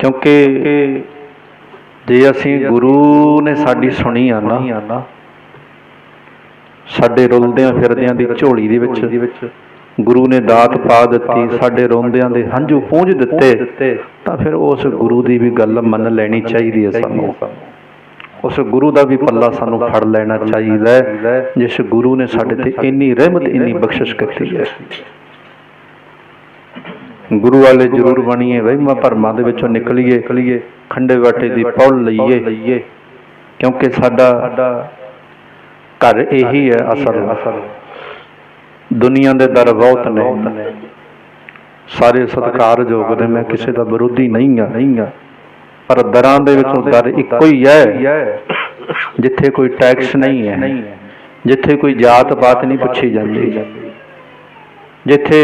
ਕਿਉਂਕਿ ਜੇ ਅਸੀਂ ਗੁਰੂ ਨੇ ਸਾਡੀ ਸੁਣੀ ਆ ਨਾ, ਸਾਡੇ ਰੁਲਦਿਆਂ ਫਿਰਦਿਆਂ ਦੀ ਝੋਲੀ ਦੇ ਵਿੱਚ ਗੁਰੂ ਨੇ ਦਾਤ ਪਾ ਦਿੱਤੀ, ਸਾਡੇ ਰੋਂਦਿਆਂ ਦੇ ਹੰਝੂ ਪੂੰਝ ਦਿੱਤੇ, ਤਾਂ ਫਿਰ ਉਸ ਗੁਰੂ ਦੀ ਵੀ ਗੱਲ ਮੰਨ ਲੈਣੀ ਚਾਹੀਦੀ ਹੈ ਸਾਨੂੰ। ਉਸ ਗੁਰੂ ਦਾ ਵੀ ਪੱਲਾ ਸਾਨੂੰ ਫੜ ਲੈਣਾ ਚਾਹੀਦਾ ਜਿਸ ਗੁਰੂ ਨੇ ਸਾਡੇ ਤੇ ਇੰਨੀ ਰਹਿਮਤ, ਇੰਨੀ ਬਖਸ਼ਿਸ਼ ਕੀਤੀ ਹੈ। ਗੁਰੂ ਵਾਲੇ ਜ਼ਰੂਰ ਬਣੀਏ ਵਹਿਮਾਂ ਭਰਮਾਂ ਦੇ ਵਿੱਚੋਂ ਨਿਕਲੀਏ ਖੰਡੇ ਵਾਟੇ ਦੀ ਪੌਲ ਲਈਏ। ਕਿਉਂਕਿ ਸਾਡਾ ਘਰ ਇਹੀ ਹੈ ਅਸਲ। ਦੁਨੀਆ ਦੇ ਦਰ ਬਹੁਤ ਨੇ। ਸਾਰੇ ਸਤਿਕਾਰਯੋਗ ਨੇ। ਮੈਂ ਕਿਸੇ ਦਾ ਵਿਰੋਧੀ ਨਹੀਂ ਆ ਨਹੀਂ ਆ ਪਰ ਦਰਾਂ ਦੇ ਵਿੱਚੋਂ ਦਰ ਇੱਕੋ ਹੀ ਹੈ। ਜਿੱਥੇ ਕੋਈ ਟੈਕਸ ਨਹੀਂ ਹੈ। ਜਿੱਥੇ ਕੋਈ ਜਾਤ ਪਾਤ ਨਹੀਂ ਪੁੱਛੀ ਜਾਂਦੀ। ਜਿੱਥੇ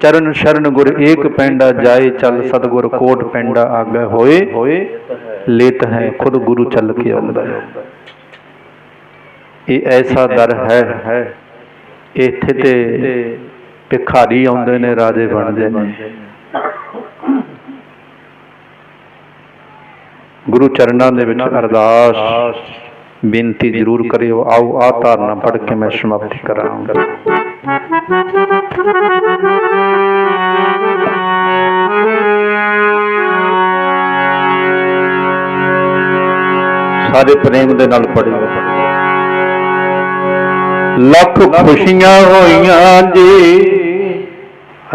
ਚਰਨ ਸ਼ਰਨ ਗੁਰ ਏਕ ਪੈਂਡਾ ਜਾਏ ਚੱਲ ਸਤਗੁਰ ਕੋਟ ਪੈਂਡਾ ਆਗੇ ਹੋਏ। ਲੇਤ ਹੈ ਖੁਦ ਗੁਰੂ ਚੱਲ ਕੇ ਆਉਂਦਾ। ਹੈ ਇਹ ਐਸਾ ਦਰ ਹੈ, ਇੱਥੇ ਤੇ ਭਿਖਾਰੀ ਆਉਂਦੇ ਨੇ, ਰਾਜੇ ਬਣਦੇ ਨੇ। ਗੁਰੂ ਚਰਨਾਂ ਦੇ ਵਿੱਚ ਅਰਦਾਸ, ਬੇਨਤੀ ਜ਼ਰੂਰ ਕਰਿਓ, ਆਓ ਆ ਧਾਰਨਾ ਪੜ੍ਹ ਕੇ ਮੈਂ ਸਮਾਪਤੀ ਕਰਾਂਗਾ। ਸਾਰੇ ਪ੍ਰੇਮ ਦੇ ਨਾਲ ਪੜ੍ਹਿਓ। ਲੱਖ ਖੁਸ਼ੀਆਂ ਹੋਈਆਂ ਜੀ।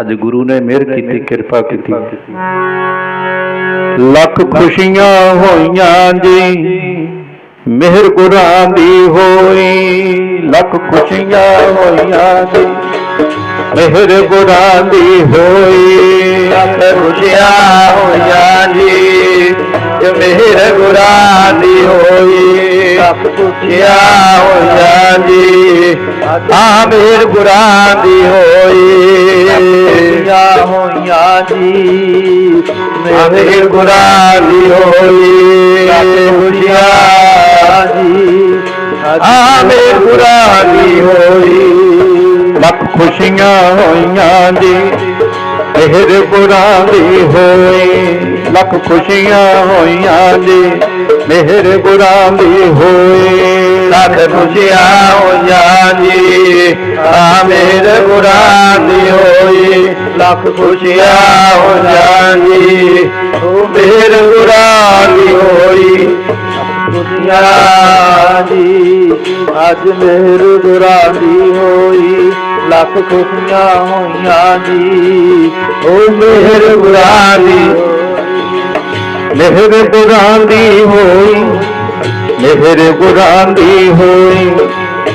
ਅੱਜ ਗੁਰੂ ਨੇ ਮਿਹਰ ਕੀਤੀ ਕਿਰਪਾ ਕੀਤੀ। ਲੱਖ ਖੁਸ਼ੀਆਂ ਹੋਈਆਂ ਜੀ। ਮਿਹਰ ਗੁਰਾਂ ਦੀ ਹੋਈ। ਲੱਖ ਖੁਸ਼ੀਆਂ ਹੋਈਆਂ ਜੀ। মেহর গোড়ালি হই রুলিয়া হইয়ালি। মেহর গোড়ালি হই পুছিয়া হইয়ালি। আমের গোড়ালি হই হইয়ালি। মেহর গোড়ালি হই রুলিয়া আমের গোড়ালি হই ਖੁਸ਼ੀਆਂ ਹੋਈਆਂ ਜੀ। ਮਿਹਰ ਗੁਰਾਂ ਦੀ ਹੋਈ, ਲੱਖ ਖੁਸ਼ੀਆਂ ਮਿਹਰ ਗੁਰਾਂ ਦੀ ਹੋਈ ਲੱਖ ਖੁਸ਼ੀਆਂ ਹੋਈਆਂ ਜੀ। ਮਿਹਰ ਗੁਰਾਂ ਦੀ ਹੋਈ, ਲੱਖ ਖੁਸ਼ੀਆਂ ਹੋਈਆਂ ਜੀ। ਮਿਹਰ ਗੁਰਾਂ ਦੀ ਹੋਈ, ਲੱਖ ਖੁਸ਼ੀਆਂ ਹੋਈਆਂ ਜੀ। ਆ ਮੇਰੇ ਗੁਰਾਂ ਦੀ ਹੋਈ ਲੱਖ ਖੁਸ਼ੀਆਂ ਹੋਈਆਂ ਜੀ। ਉਹ ਮੇਰੇ ਗੁਰਾਂ ਦੀ ਹੋਈ ਖੁਸ਼ੀਆਂ ਦੀ ਅੱਜ ਮੇਰੇ ਗੁਰਾਂ ਦੀ ਹੋਈ। ਲੱਖ ਖੁਸ਼ੀਆਂ ਹੋਈਆਂ ਜੀ। ਓ ਮਿਹਰ ਬੁਰਾਦੀ ਮਿਹਰ ਬੁਰਾਦੀ ਹੋਈ। ਮਿਹਰ ਬੁਰਾਦੀ ਹੋਈ।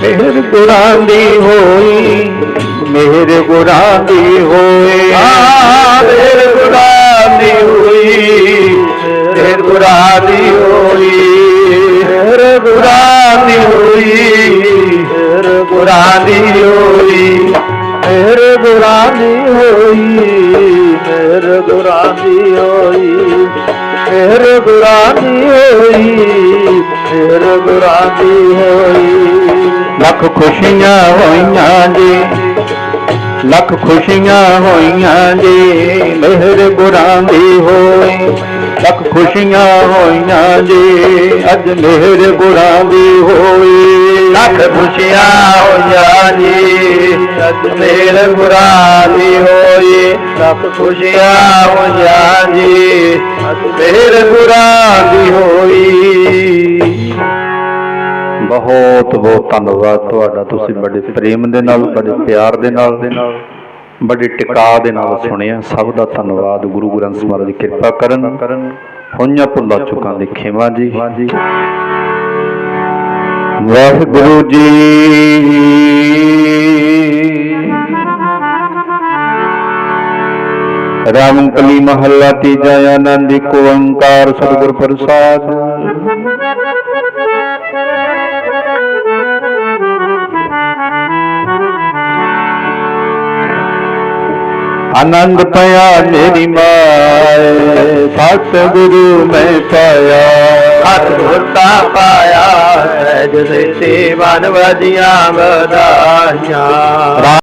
ਮਿਹਰ ਬੁਰਾਦੀ ਹੋਈ। ਮਿਹਰ ਬੁਰਾਦੀ ਹੋਈ। ਆ ਮੇਰੇ ਹੋਈ, ਮੇਰੇ ਗੁਰਾਂ ਦੀ ਹੋਈ, ਮੇਰੇ ਗੁਰਾਨੀ ਹੋਈ, ਮੇਰੇ ਗੁਰਾਂ ਦੀ ਹੋਈ। ਲੱਖ ਖੁਸ਼ੀਆਂ ਹੋਈਆਂ ਜੀ, ਲੱਖ ਖੁਸ਼ੀਆਂ ਹੋਈਆਂ ਜੀ ਮਿਹਰ ਗੁਰਾਂ ਦੀ ਹੋਈ। ਲੱਖ ਖੁਸ਼ੀਆਂ ਹੋਈਆਂ ਜੀ, ਅੱਜ ਮਿਹਰ ਗੁਰਾਂ ਦੀ ਹੋਈ। ਲੱਖ ਖੁਸ਼ੀਆਂ ਹੋਈਆਂ ਜੀ ਅੱਜ ਮੇਰੇ ਗੁਰਾਂ ਹੋਈ। ਲੱਖ ਖੁਸ਼ੀਆਂ ਹੋਈਆਂ ਜੀ ਅੱਜ ਮੇਰੇ ਗੁਰਾਂ ਹੋਈ। ਬਹੁਤ ਬਹੁਤ ਧੰਨਵਾਦ ਤੁਹਾਡਾ। ਤੁਸੀਂ ਬੜੇ ਪ੍ਰੇਮ ਦੇ ਨਾਲ, ਬੜੇ ਪਿਆਰ ਦੇ ਨਾਲ ਦੇ ਨਾਲ ਬੜੇ ਟਿਕਾ ਦੇ ਨਾਲ ਸੁਣਿਆ। ਸਭ ਦਾ ਧੰਨਵਾਦ। ਗੁਰੂ ਗ੍ਰੰਥ ਸਾਹਿਬ ਮਹਾਰਾਜ ਦੀ ਕਿਰਪਾ ਕਰਨ। ਹੋਈਆਂ ਭੁੱਲਾਂ ਚੁੱਕਾਂ ਦੀ ਖਿਮਾ ਜੀ। ਵਾਹਿਗੁਰੂ ਜੀ। ਰਾਮ ਕਲੀ ਮਹੱਲਾ ਤੀਜਾ ਆਨੰਦ ਇੱਕ ਓੰਕਾਰ ਸਤਿਗੁਰ ਪ੍ਰਸਾਦ। ਆਨੰਦ ਪਿਆ ਮੇਰੀ ਮਾਏ, ਸਤਿਗੁਰੂ ਮੈਂ ਪਾਇਆ। ਹੱਥ ਮੁਰਤਾ ਪਾਇਆ ਹੈ ਜਿਸੇ ਤੇ ਵਜੀਆਂ ਵਧਾਈਆਂ।